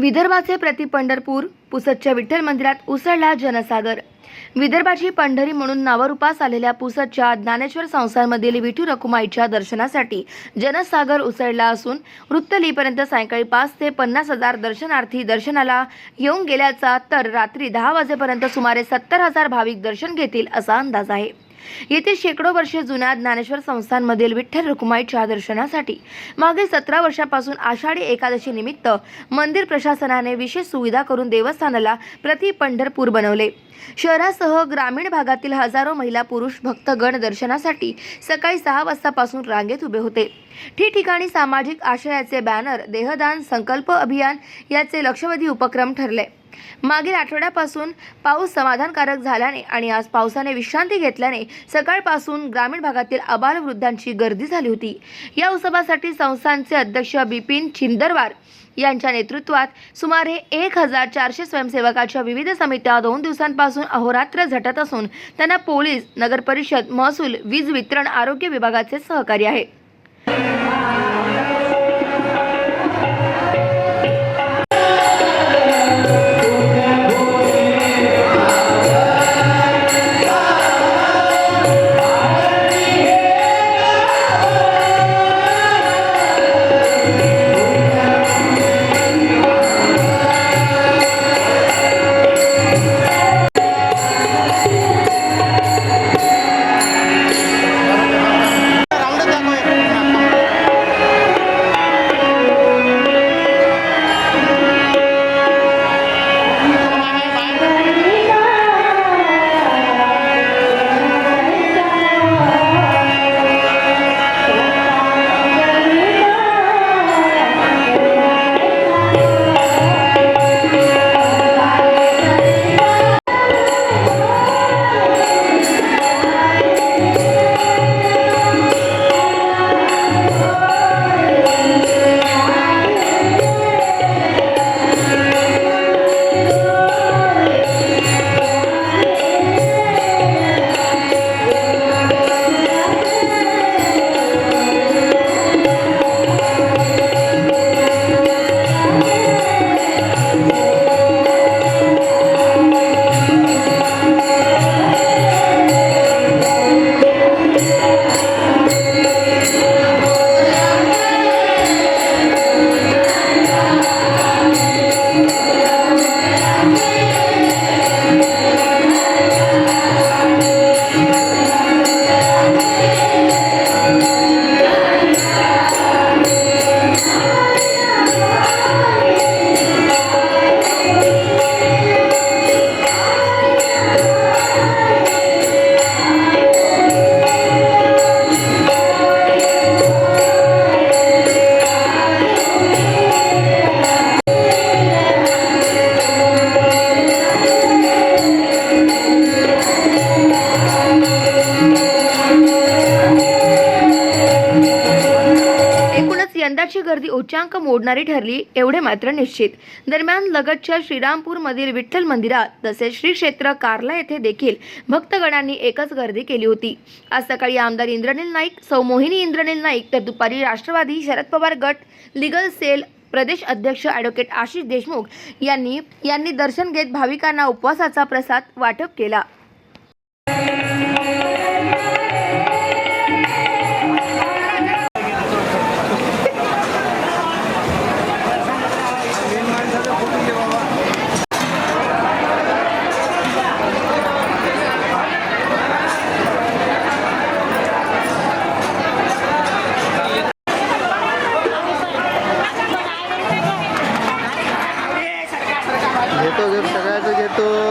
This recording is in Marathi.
विदर्भाचे प्रति पंढरपूर पुसदच्या विठ्ठल मंदिरात उसळला जनसागर. विदर्भाची पंढरी म्हणून नावारूपास आलेल्या पुसदच्या ज्ञानेश्वर संस्थांमधील विठू रखुमाईच्या दर्शनासाठी जनसागर उसळला असून वृत्तलीपर्यंत सायंकाळी पाच ते पन्नास हजार दर्शनार्थी दर्शनाला येऊन गेल्याचा तर रात्री दहा वाजेपर्यंत सुमारे सत्तर हजार भाविक दर्शन घेतील असा अंदाज आहे. येथे शेकडो वर्षे जुन्या ज्ञानेश्वर संस्थांमधील विठ्ठल रुक्माईच्या दर्शनासाठी मागे सतरा वर्षापासून आषाढी एकादशी निमित्त मंदिर प्रशासनाने विशेष सुविधा करून देवस्थानाला प्रति पंढरपूर बनवले. शहरासह ग्रामीण भागातील हजारो महिला पुरुष भक्तगण दर्शनासाठी सकाळी सहा वाजतापासून रांगेत उभे होते. ठिकठिकाणी सामाजिक आशयाचे बॅनर देहदान संकल्प अभियान याचे लक्षवेधी उपक्रम ठरले. मागील आठवड्यापासून पाऊस समाधानकारक झाल्याने आणि आज पावसाने विश्रांती घेतल्याने सकाळपासून ग्रामीण भागातील अबालवृद्धांची गर्दी झाली होती. या उत्सवासाठी संस्थांचे अध्यक्ष बिपिन छिंदरवार यांच्या नेतृत्वात सुमारे एक हजार चारशे स्वयंसेवकाच्या विविध समित्या दोन दिवसांपासून अहोरात्र झटत असून त्यांना पोलीस नगरपरिषद महसूल वीज वितरण आरोग्य विभागाचे सहकार्य आहे. एकूणच गर्दी उच्चांक मोडणारी ठरली एवढे मात्र निश्चित. दरम्यान लगतच्या श्रीरामपूरमधील विठ्ठल मंदिरात तसेच श्री क्षेत्र कार्ला येथे देखील भक्तगणांनी एकच गर्दी केली होती. आज सकाळी आमदार इंद्रनील नाईक सौ मोहिनी इंद्रनील नाईक तर दुपारी राष्ट्रवादी शरद पवार गट लिगल सेल प्रदेश अध्यक्ष ॲडव्होकेट आशिष देशमुख यांनी यांनी दर्शन घेत भाविकांना उपवासाचा प्रसाद वाटप केला. gitu guys gitu